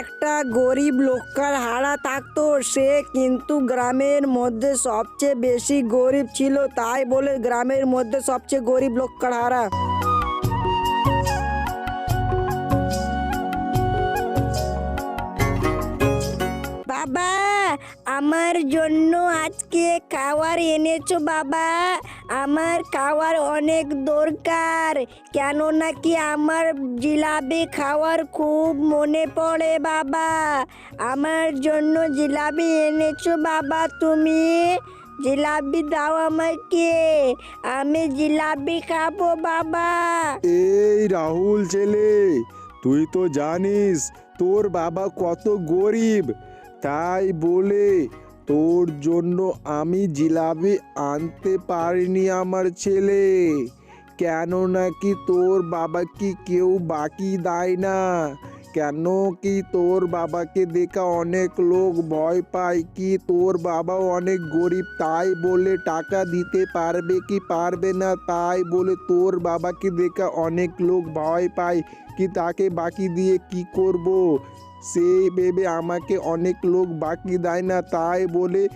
একটা গরিব লোকার হারা থাকতো, সে কিন্তু গ্রামের মধ্যে সবচেয়ে বেশি গরিব ছিল, তাই বলে গ্রামের মধ্যে সবচেয়ে গরিব লোকাল হারা। বাবা, আমার জন্য আজকে খাবার এনেছো বাবা? আমার খাওয়ার অনেক দরকার। কেন নাকি আমার জিলাপি খাওয়ার খুব মনে পড়ে বাবা? আমার জন্য জিলাপি এনেছো বাবা তুমি? জিলাপি দাও আমাকে। আমি জিলাপি খাব বাবা। এই রাহুল ছেলে, তুই তো জানিস তোর বাবা কত গরিব। তাই বলে তোর জন্য আমি জিলাপি আনতে পারিনি আমার ছেলে। কেন নাকি তোর বাবাকে কেউ বাকি দেয় না? কেন কি তোর বাবাকে দেখা অনেক লোক ভয় পায়? কি তোর বাবাও অনেক গরিব, তাই বলে টাকা দিতে পারবে কি পারবে না? তাই বলে তোর বাবাকে দেখা অনেক লোক ভয় পায়। কি তাকে বাকি দিয়ে কি করব? সেই ভেবে আমাকে অনেক লোক বাকি দেয় না, তাই বলে,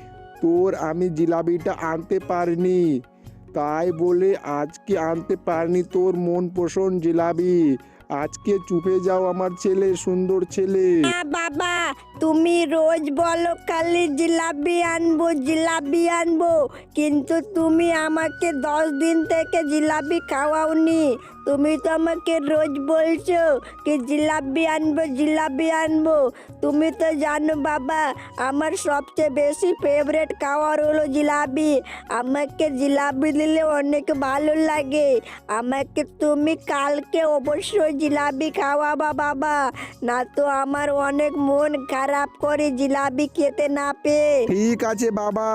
তোর আমি জিলাপিটা আনতে পারিনি। তাই বলে, আজকে আনতে পারিনি তোর মন পোষণ জিলাপি। আজকে চুপে যাও আমার ছেলে, সুন্দর ছেলে। বাবা, তুমি রোজ বলো, কালি জিলাপি আনব জিলাপি আনব। কিন্তু তুমি আমাকে দশ দিন থেকে জিলাপি খাওয়াওনি। তুমি তো আমাকে রোজ বলছো কি জিলাপি আনব জিলাপি আনব। তুমি তো জানো বাবা, আমার সবচেয়ে বেশি ফেভারেট খাবার হলো জিলাপি। আমাকে জিলাপি দিলে অনেক ভালো লাগে। আমাকে তুমি কালকে অবশ্যই জিলাপি খাওয়াবা বাবা। না তো আমার অনেক মন খারাপ করে জিলাপি খেতে না পেয়ে। ঠিক আছে বাবা,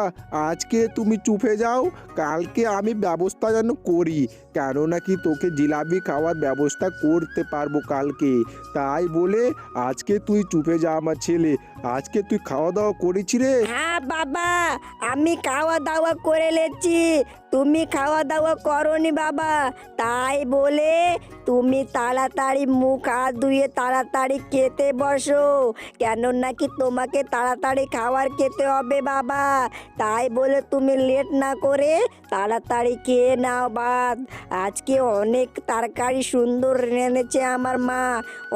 আজকে তুমি চুপে যাও, কালকে আমি ব্যবস্থা যেন করি। কেননা কি তোকে জিলাপি খাওয়ার ব্যবস্থা করতে পারব কালকে। তাই বলে আজকে তুই চুপে যা আমার ছেলে। আজকে তুই খাওয়া দাওয়া করেছি রে। হ্যাঁ বাবা, আমি খাওয়া দাওয়া করে লেছি তুমি খাওয়া দাওয়া করনি বাবা। তাই বলে তুমি তাড়াতাড়ি মুখ, হাত ধুয়ে তাড়াতাড়ি খেতে বসো। কেন নাকি তোমাকে তাড়াতাড়ি খাবার খেতে হবে বাবা। তাই বলে তুমি লেট না করে তাড়াতাড়ি খেয়ে নাও বাদ। আজকে অনেক তরকারি সুন্দর এনেছে আমার মা।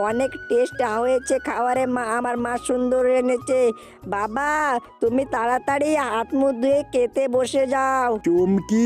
অনেক টেস্ট হয়েছে খাবারে মা, আমার মা সুন্দর এনেছে। বাবা, তুমি তাড়াতাড়ি হাত মুখ ধুয়ে খেতে বসে যাও। চুমকি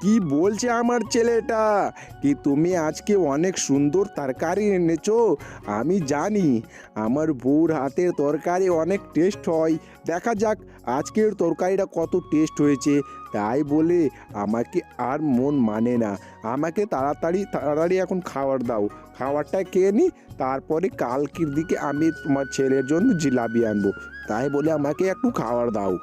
কি? বলছে আমার ছেলেটা? কি তুমি আজকে অনেক সুন্দর তরকারি এনেছো? আমি জানি। আমার বউর হাতের তরকারি অনেক টেস্ট হয়। দেখা যাক, আজকের তরকারিটা কত টেস্ট হয়েছে। তাই বলে আমাকে আর মন মানে না। আমাকে তাড়াতাড়ি তাড়াতাড়ি এখন খাবার দাও। খাবারটা খেয়ে নি, তারপরে কালকের দিকে আমি তোমার ছেলের জন্য জিলাপি আনব। তাই বলে আমাকে একটু খাবার দাও।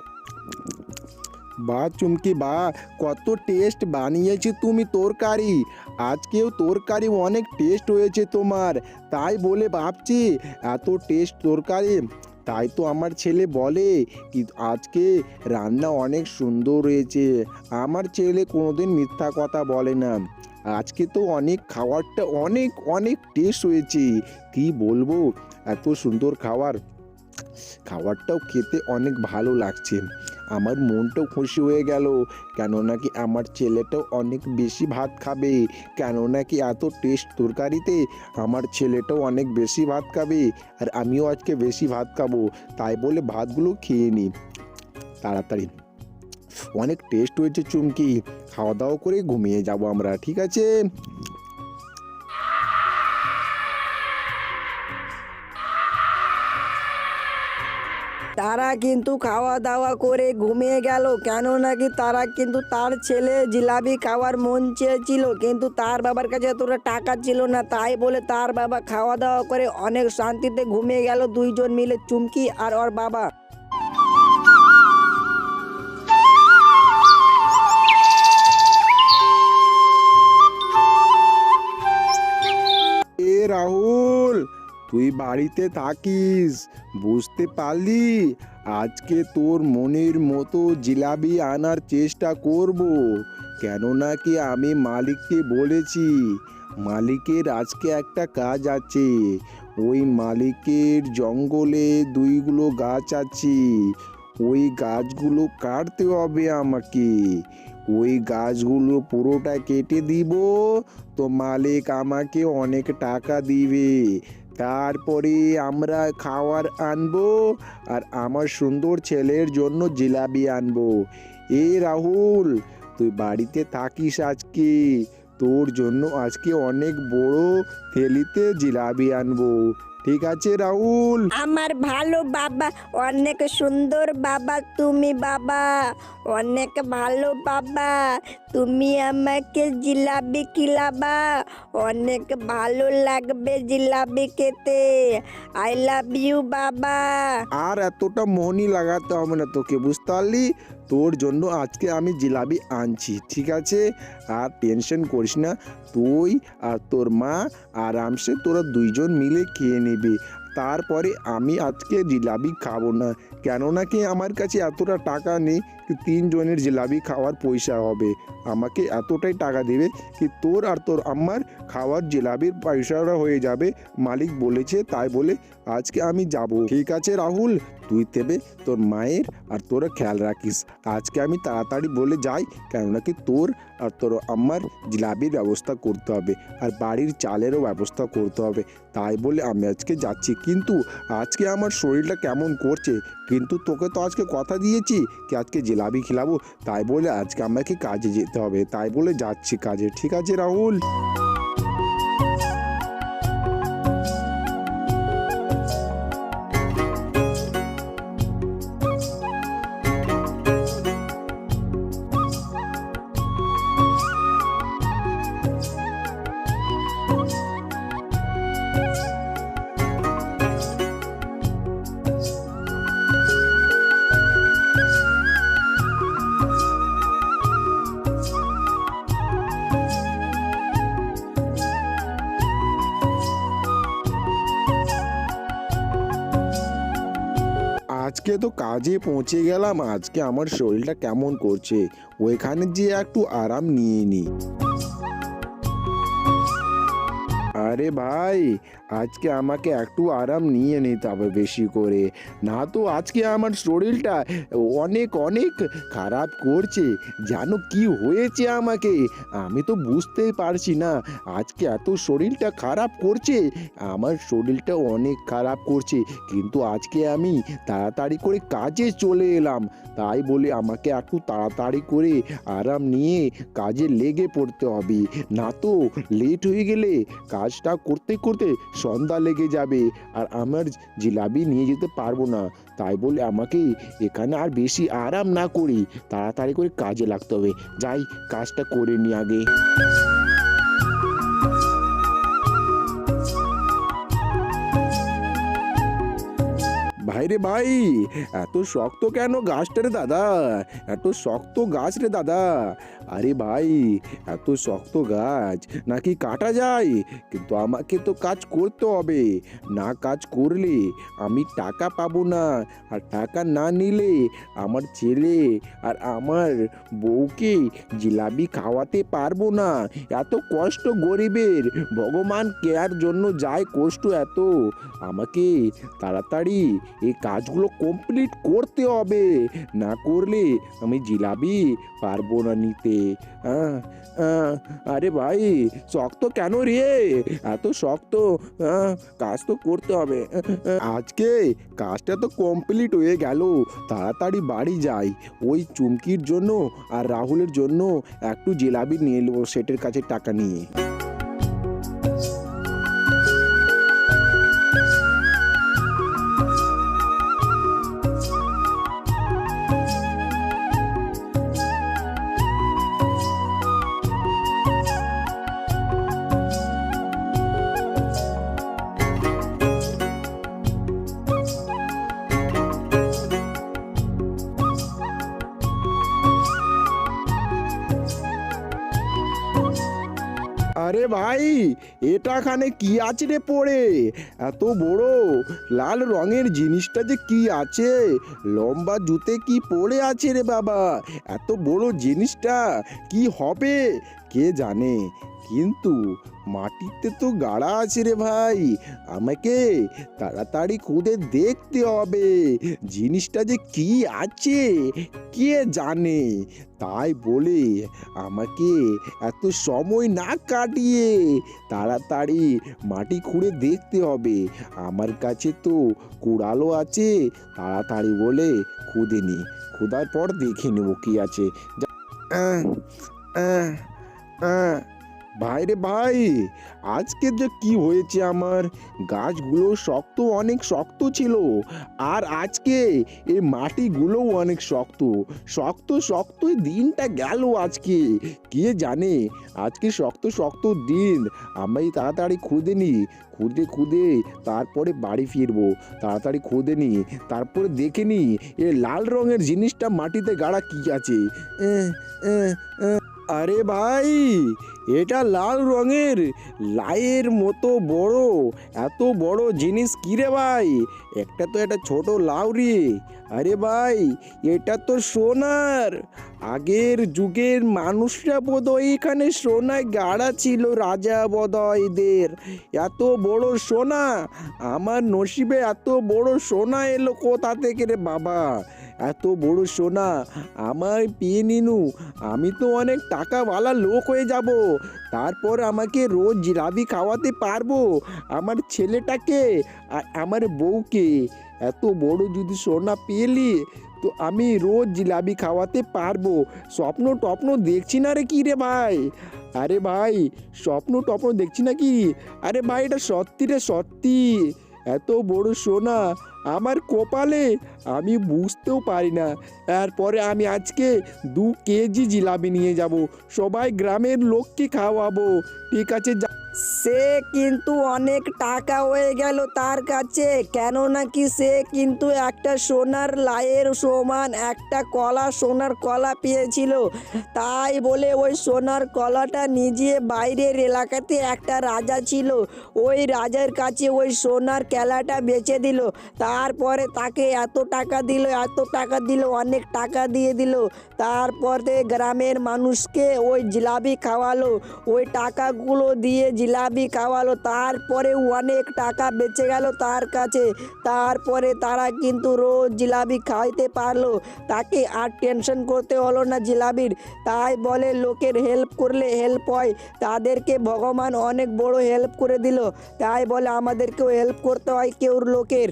বা চুমকি বা কত টেস্ট বানিয়েছি তুমি তরকারি। আজকেও তরকারি অনেক টেস্ট হয়েছে তোমার। তাই বলে ভাবছি, এত টেস্ট তরকারি। তাই তো আমার ছেলে বলে কি আজকে রান্না অনেক সুন্দর হয়েছে। আমার ছেলে কোনোদিন মিথ্যা কথা বলে না। আজকে তো অনেক খাবারটা অনেক অনেক টেস্ট হয়েছে। কি বলব? এত সুন্দর খাবার খাবারটাও খেতে অনেক ভালো লাগছে। আমার মনটাও খুশি হয়ে গেল। কেন নাকি আমার ছেলেটাও অনেক বেশি ভাত খাবে। কেন নাকি এত টেস্ট তরকারিতে আমার ছেলেটাও অনেক বেশি ভাত খাবে। আর আমিও আজকে বেশি ভাত খাব। তাই বলে ভাতগুলো খেয়ে নিই তাড়াতাড়ি। অনেক টেস্ট হয়েছে চুমকি। খাওয়া দাওয়া করে ঘুমিয়ে যাব আমরা, ঠিক আছে? তারা কিন্তু খাওয়া দাওয়া করে ঘুমিয়ে গেল। কেন নাকি তারা কিন্তু তার ছেলে জিলাপি খাওয়ার মন চেয়েছিল, কিন্তু তার বাবার কাছে এতটা টাকা ছিল না। তাই বলে তার বাবা খাওয়া দাওয়া করে অনেক শান্তিতে ঘুমিয়ে গেল দুইজন মিলে, চুমকি আর ওর বাবা। তুই বাড়িতে থাকিস। বুঝতে পারলি? আজকে তোর মনের মতো জিলাপি আনার চেষ্টা করব। কেননা কি আমি মালিককে বলেছি, মালিকের আজকে একটা কাজ আছে। ওই মালিকের জঙ্গলে দুইগুলো গাছ আছে। ওই গাছগুলো কাটতে হবে আমাকে। ওই গাছগুলো পুরোটা কেটে দিব। তো মালিক আমাকে অনেক টাকা দিবে। তারপরে আমরা খাওয়ার আনব আর আমার সুন্দর ছেলের জন্য জিলাবি আনব। এ রাহুল, তুই বাড়িতে থাকিস আজকে? তোর জন্য আজকে অনেক বড় থেলিতে জিলাপি আনব। ঠিক আছে রাহুল? আমার ভালো বাবা অনেক সুন্দর বাবা তুমি বাবা অনেক ভালো বাবা তুমি আমাকে জিলাপি খিলাবা অনেক ভালো লাগবে জিলাপি খেতে আই লাভ ইউ বাবা। আর এতটা মনই লাগাতে হবে না তোকে বুঝতে পারলি? তোর জন্য আজকে আমি জিলাপি আনছি, ঠিক আছে? আর টেনশন করিস না, তুই আর তোর মা আরামসে তোরা দুইজন মিলে খেয়ে নেবে। তারপরে আমি আজকে জিলাপি খাব না, কেননা কি আমার কাছে এতটা টাকা নেই তিনজনের জিলাপি খাওয়ার পয়সা হবে। আমাকে এতটাই টাকা দেবে কি তোর আর তোর আমার খাওয়ার জিলাপির পয়সাটা হয়ে যাবে, মালিক বলেছে তাই বলে আজকে আমি যাব। ঠিক আছে রাহুল, তুই তেবে তোর মায়ের আর তোরা খেয়াল রাখিস। আজকে আমি তাড়াতাড়ি বলে যাই, কেননা কি তোর আর তোর আমার জিলাপির ব্যবস্থা করতে হবে আর বাড়ির চালেরও ব্যবস্থা করতে হবে। তাই বলে আমি আজকে যাচ্ছি। কিন্তু আজকে আমার শরীরটা কেমন করছে? কিন্তু তোকে তো আজকে কথা দিয়েছি কি আজকে খিলাবো, তাই বলে আজকে আমাকে কাজে যেতে হবে, তাই বলে যাচ্ছি কাজে। ঠিক আছে, রাহুল? আজকে তো কাজে পৌঁছে গেলাম। আজকে আমার শরীরটা কেমন করছে? ওইখানে যেয়ে একটু আরাম নিয়ে নি। আরে ভাই, আজকে আমাকে একটু আরাম নিয়ে নিতে হবে বেশি করে। না তো, আজকে আমার শরীরটা অনেক অনেক খারাপ করছে। জানো কি হয়েছে আমাকে? আমি তো বুঝতেই পারছি না। আজকে এত শরীরটা খারাপ করছে। আমার শরীরটা অনেক খারাপ করছে। কিন্তু আজকে আমি তাড়াতাড়ি করে কাজে চলে এলাম। তাই বলে আমাকে একটু তাড়াতাড়ি করে আরাম নিয়ে কাজে লেগে পড়তে হবে। না তো, লেট হয়ে গেলে কাজটা করতে করতে সন্ধ্যা লেগে যাবে। আর আমার জিলাপি নিয়ে যেতে পারব না। তাই বলে আমাকে এখানে আর বেশি আরাম না করি তাড়াতাড়ি করে কাজে লাগতে হবে। যাই, কাজটা করে নি আগে। ভাই রে ভাই, এত শক্ত কেন গাছটা রে দাদা? এত শক্ত গাছ রে দাদা। আরে ভাই, এত শক্ত গাছ, নাকি কাটা যায়? কিন্তু আমাকে তো কাজ করতে হবে। না কাজ করলে আমি টাকা পাবো না, আর টাকা না নিলে আমার ছেলে আর আমার বউকে জিলাপি খাওয়াতে পারব না। এত কষ্ট গরিবের, ভগবান কেয়ার জন্য যায় কষ্ট এত। আমাকে তাড়াতাড়ি এই কাজগুলো কমপ্লিট করতে হবে। না করলে আমি জিলাপি পারব না নিতে। আরে ভাই, শক্ত কেন রে? এত শক্ত কাজ তো করতে হবে। আজকে কাজটা তো কমপ্লিট হয়ে গেল, তাড়াতাড়ি বাড়ি যাই। ওই চুমকির জন্য আর রাহুলের জন্য একটু জিলাপি নিয়ে নেব, সেটের কাছে টাকা নিয়ে। আরে ভাই, এটা খানে কি আছে রে পড়ে? এত বড়, লাল রঙের জিনিসটা যে কি আছে? লম্বা জুতে কি পড়ে আছে রে বাবা? এত বড় জিনিসটা কি হবে? কে জানে? কিন্তু মাটিতে তো গাড়া আছে রে ভাই। আমাকে তাড়াতাড়ি খুদে দেখতে হবে। জিনিসটা যে কি আছে কে জানে? তাই বলে আমাকে এত সময় না কাটিয়ে তাড়াতাড়ি মাটি খুঁড়ে দেখতে হবে। আমার কাছে তো কুড়ালো আছে তাড়াতাড়ি বলে খুঁদে নি। খুদার পর দেখে নেব কি আছে। আহ, আহ, আহ। ভাই রে ভাই, আজকে যে কি হয়েছে আমার? গাছগুলো শক্ত, অনেক শক্ত ছিল। আর আজকে এই মাটিগুলোও অনেক শক্ত। শক্ত শক্ত দিনটা গেল আজকে। কে জানে? আজকে শক্ত শক্ত দিন। আমি তাড়াতাড়ি খুদে নিই খুদে খুদে তারপরে বাড়ি ফিরবো। তাড়াতাড়ি খুদে নি। তারপরে দেখে নি এ লাল রঙের জিনিসটা মাটিতে গাড়া কি আছে। আরে ভাই এটা লাল রঙের, লাইয়ের মতো বড়। এত বড় জিনিস কি রে ভাই? একটা তো একটা ছোট লাউ রে আরে ভাই, এটা তো সোনার। আগের যুগের মানুষরা বোধহয় এখানে সোনায় গাড়া ছিল রাজা বদয়দের এত বড় সোনা, আমার নসিবে এত বড় সোনা এলো কোথা থেকে রে বাবা? এত বড় সোনা আমার পেয়ে নিনু। আমি তো অনেক টাকাওয়ালা লোক হয়ে যাব। তারপর আমাকে রোজ জিলাপি খাওয়াতে পারব আমার ছেলেটাকে আর আমার বউকে। এত বড় যদি সোনা পেলি, তো আমি রোজ জিলাপি খাওয়াতে পারব। স্বপ্ন টপ্ন দেখছি না রে কি রে ভাই? আরে ভাই, স্বপ্ন টপ্ন দেখছি না কি? আরে ভাই, এটা সত্যি রে সত্যি। এত বড় সোনা আমার কপালে? আমি বুঝতেও পারি না। তারপরে আমি আজকে দু কেজি জিলাপি নিয়ে যাব। সবাই গ্রামের লোককে খাওয়াবো। ঠিক আছে, যা- সে কিন্তু অনেক টাকা হয়ে গেল তার কাছে। কেন নাকি সে কিন্তু একটা সোনার লায়ের সমান, একটা কলা, সোনার কলা পেয়েছিল। তাই বলে ওই সোনার কলাটা নিজে বাইরের এলাকাতে একটা রাজা ছিল। ওই রাজার কাছে ওই সোনার কেলাটা বেচে দিল। তারপরে তাকে এত টাকা দিল, এত টাকা দিল, অনেক টাকা দিয়ে দিল। তারপরে গ্রামের মানুষকে ওই জিলাপি খাওয়ালো। ওই টাকাগুলো দিয়ে জিলাপি খাওয়ালো, তারপরে অনেক টাকা বেঁচে গেল তার কাছে। তারপরে তারা কিন্তু রোজ জিলাপি খাইতে পারল। তাকে আর টেনশন করতে হলো না জিলাপির। তাই বলে, লোকের হেল্প করলে হেল্প হয়। তাদেরকে ভগবান অনেক বড় হেল্প করে দিল। তাই বলে, আমাদেরকেও হেল্প করতে হয় কেউর লোকের।